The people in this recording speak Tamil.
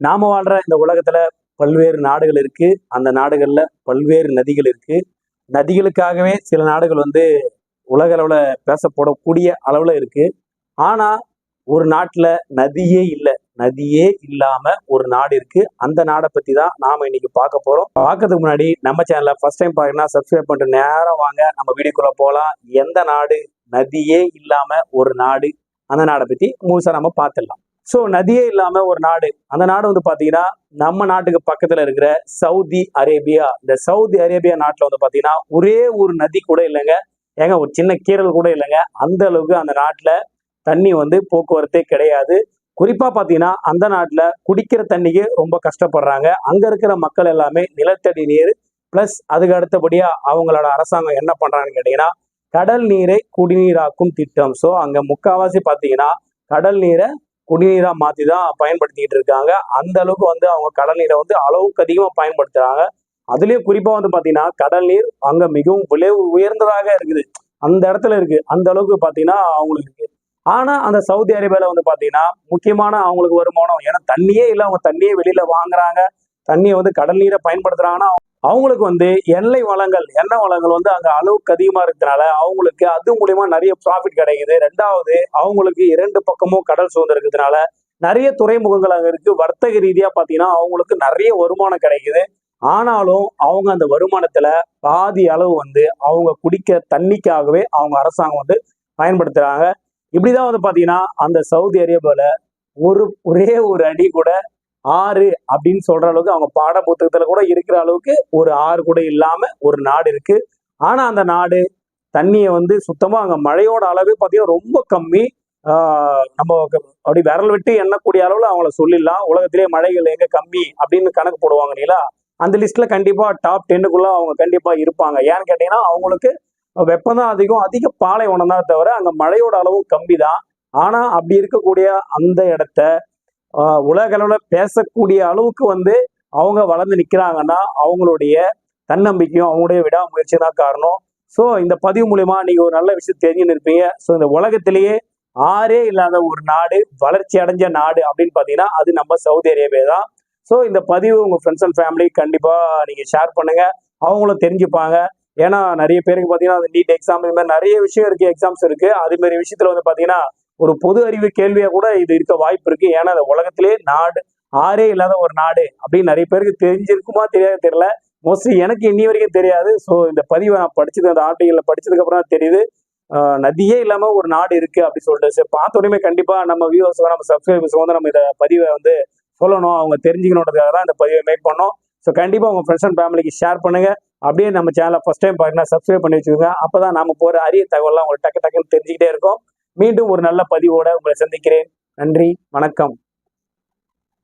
நாம வாழ்ற இந்த உலகத்துல பல்வேறு நாடுகள் இருக்கு. அந்த நாடுகள்ல பல்வேறு நதிகள் இருக்கு. நதிகளுக்காகவே சில நாடுகள் வந்து உலக அளவில் பேசப்படக்கூடிய அளவில் இருக்கு. ஆனா ஒரு நாட்டில் நதியே இல்லை. நதியே இல்லாம ஒரு நாடு இருக்கு. அந்த நாடை பத்தி தான் நாம இன்னைக்கு பார்க்க போறோம். பார்க்கறதுக்கு முன்னாடி நம்ம சேனலை ஃபர்ஸ்ட் டைம் பார்க்கணும்னா சப்ஸ்கிரைப் பண்ணிட்டு நேரம் வாங்க. நம்ம வீடியோக்குள்ள போகலாம் எந்த நாடு நதியே இல்லாம ஒரு நாடு? அந்த நாடை பத்தி முழுசா நம்ம பார்த்துடலாம். ஸோ நதியே இல்லாம ஒரு நாடு. அந்த நாடு வந்து பாத்தீங்கன்னா நம்ம நாட்டுக்கு பக்கத்துல இருக்கிற சவுதி அரேபியா. இந்த சவுதி அரேபியா நாட்டுல வந்து பாத்தீங்கன்னா ஒரே ஒரு நதி கூட இல்லைங்க. ஏங்க ஒரு சின்ன கீரல் கூட இல்லைங்க. அந்த அளவுக்கு அந்த நாட்டுல தண்ணி வந்து போக்குவரத்தே கிடையாது. குறிப்பா பாத்தீங்கன்னா அந்த நாட்டுல குடிக்கிற தண்ணிக்கு ரொம்ப கஷ்டப்படுறாங்க. அங்க இருக்கிற மக்கள் எல்லாமே நிலத்தடி நீர் பிளஸ் அதுக்கு அடுத்தபடியா அவங்களோட அரசாங்கம் என்ன பண்றாங்கன்னு கேட்டீங்கன்னா கடல் நீரை குடிநீராக்கும் திட்டம். ஸோ அங்க முக்காவாசி பாத்தீங்கன்னா கடல் நீரை குடிநீரா மாத்தி தான் பயன்படுத்திக்கிட்டு இருக்காங்க. அந்த அளவுக்கு வந்து அவங்க கடல் நீரை வந்து அளவுக்கு அதிகமா பயன்படுத்துறாங்க. அதுலயும் குறிப்பா வந்து பாத்தீங்கன்னா கடல் நீர் அங்க மிகவும் விலை உயர்ந்ததாக இருக்குது. அந்த இடத்துல இருக்கு. அந்த அளவுக்கு பாத்தீங்கன்னா அவங்களுக்கு இருக்கு. ஆனா அந்த சவுதி அரேபியால வந்து பாத்தீங்கன்னா முக்கியமான அவங்களுக்கு வருமானம் ஏன்னா தண்ணியே இல்லை அவங்க தண்ணியே வெளியில வாங்குறாங்க. தண்ணியை வந்து கடல் நீரை பயன்படுத்துறாங்கன்னா அவங்களுக்கு வந்து எண்ணெய் வளங்கள் எண்ணெய் வளங்கள் வந்து அங்கே அளவுக்கு அதிகமாக இருக்கிறதுனால அவங்களுக்கு அது மூலயமா நிறைய ப்ராஃபிட் கிடைக்குது. ரெண்டாவது அவங்களுக்கு இரண்டு பக்கமும் கடல் சூழ்ந்து இருக்கிறதுனால நிறைய துறைமுகங்கள் அங்கே இருக்கு. வர்த்தக ரீதியாக பார்த்தீங்கன்னா அவங்களுக்கு நிறைய வருமானம் கிடைக்குது. ஆனாலும் அவங்க அந்த வருமானத்துல பாதி அளவு வந்து அவங்க குடிக்க தண்ணிக்காகவே அவங்க அரசாங்கம் வந்து பயன்படுத்துறாங்க. இப்படிதான் வந்து பாத்தீங்கன்னா அந்த சவுதி அரேபியால ஒரு ஒரே ஒரு அடி கூட ஆறு அப்படின்னு சொல்ற அளவுக்கு அவங்க பாட புத்தகத்துல கூட இருக்கிற அளவுக்கு ஒரு ஆறு கூட இல்லாம ஒரு நாடு இருக்கு. ஆனா அந்த நாடு தண்ணியை வந்து சுத்தமா அங்க மழையோட அளவே பாத்தீங்கன்னா ரொம்ப கம்மி. நம்ம அப்படி விரல் விட்டு எண்ணக்கூடிய அளவுல அவங்கள சொல்லிடலாம். உலகத்திலேயே மழைகள் எங்க கம்மி அப்படின்னு கணக்கு போடுவாங்க இல்லையா அந்த லிஸ்ட்ல கண்டிப்பா டாப் டென்னுக்குள்ள அவங்க கண்டிப்பா இருப்பாங்க. ஏன்னு கேட்டீங்கன்னா அவங்களுக்கு வெப்பம் தான் அதிகம். அதிக பாலைவனம் தான் தவிர அங்க மழையோட அளவும் கம்மி தான் ஆனா அப்படி இருக்கக்கூடிய அந்த இடத்த உலக அளவில் பேசக்கூடிய அளவுக்கு வந்து அவங்க வளர்ந்து நிற்கிறாங்கன்னா அவங்களுடைய தன்னம்பிக்கையும் அவங்களுடைய விடாமுயற்சி தான் காரணம். ஸோ இந்த பதிவு மூலயமா நீங்கள் ஒரு நல்ல விஷயம் தெரிஞ்சுன்னு இருப்பீங்க ஸோ இந்த உலகத்திலேயே ஆறே இல்லாத ஒரு நாடு வளர்ச்சி அடைஞ்ச நாடு அப்படின்னு பார்த்தீங்கன்னா அது நம்ம சவுதி அரேபியா தான். ஸோ இந்த பதிவு உங்கள் ஃப்ரெண்ட்ஸ் அண்ட் ஃபேமிலி கண்டிப்பாக நீங்கள் ஷேர் பண்ணுங்க. அவங்களும் தெரிஞ்சுப்பாங்க. ஏன்னா நிறைய பேருக்கு பார்த்தீங்கன்னா அந்த நீட் எக்ஸாம் இது மாதிரி நிறைய விஷயம் இருக்குது எக்ஸாம்ஸ் இருக்குது அதுமாரி விஷயத்தில் வந்து பார்த்தீங்கன்னா ஒரு பொது அறிவு கேள்வியா கூட இது இருக்க வாய்ப்பு இருக்கு. ஏன்னா அந்த உலகத்திலே நாடு ஆறே இல்லாத ஒரு நாடு அப்படின்னு நிறைய பேருக்கு தெரிஞ்சிருக்குமா தெரியாது தெரியல. மோஸ்ட்லி எனக்கு இன்னி வரைக்கும் தெரியாது. ஸோ இந்த பதிவை நான் படிச்சது அந்த ஆர்டிகளில் படிச்சதுக்கு அப்புறம் தான் தெரியுது. நதியே இல்லாம ஒரு நாடு இருக்கு அப்படி சொல்லிட்டு. சரி பார்த்த உடனே கண்டிப்பா நம்ம வியூவர்ஸ் நம்ம சப்ஸ்கிரைபர்ஸ் வந்து நம்ம இதை பதிவை வந்து சொல்லணும். அவங்க தெரிஞ்சுக்கணுன்றதுக்காக தான் இந்த பதிவை மேக் பண்ணோம். ஸோ கண்டிப்பா உங்க ஃப்ரெண்ட்ஸ் அண்ட் ஃபேமிலிக்கு ஷேர் பண்ணுங்க. அப்படியே நம்ம சேனலை ஃபர்ஸ்ட் டைம் பார்த்தீங்கன்னா சப்ஸ்கிரைப் பண்ணி வச்சுக்கோங்க. அப்பதான் நம்ம போற அரிய தகவல்லாம் உங்களுக்கு டக்கு டக்குன்னு தெரிஞ்சுக்கிட்டே இருக்கும். மீண்டும் ஒரு நல்ல பதிவோட உங்களை சந்திக்கிறேன். நன்றி வணக்கம்.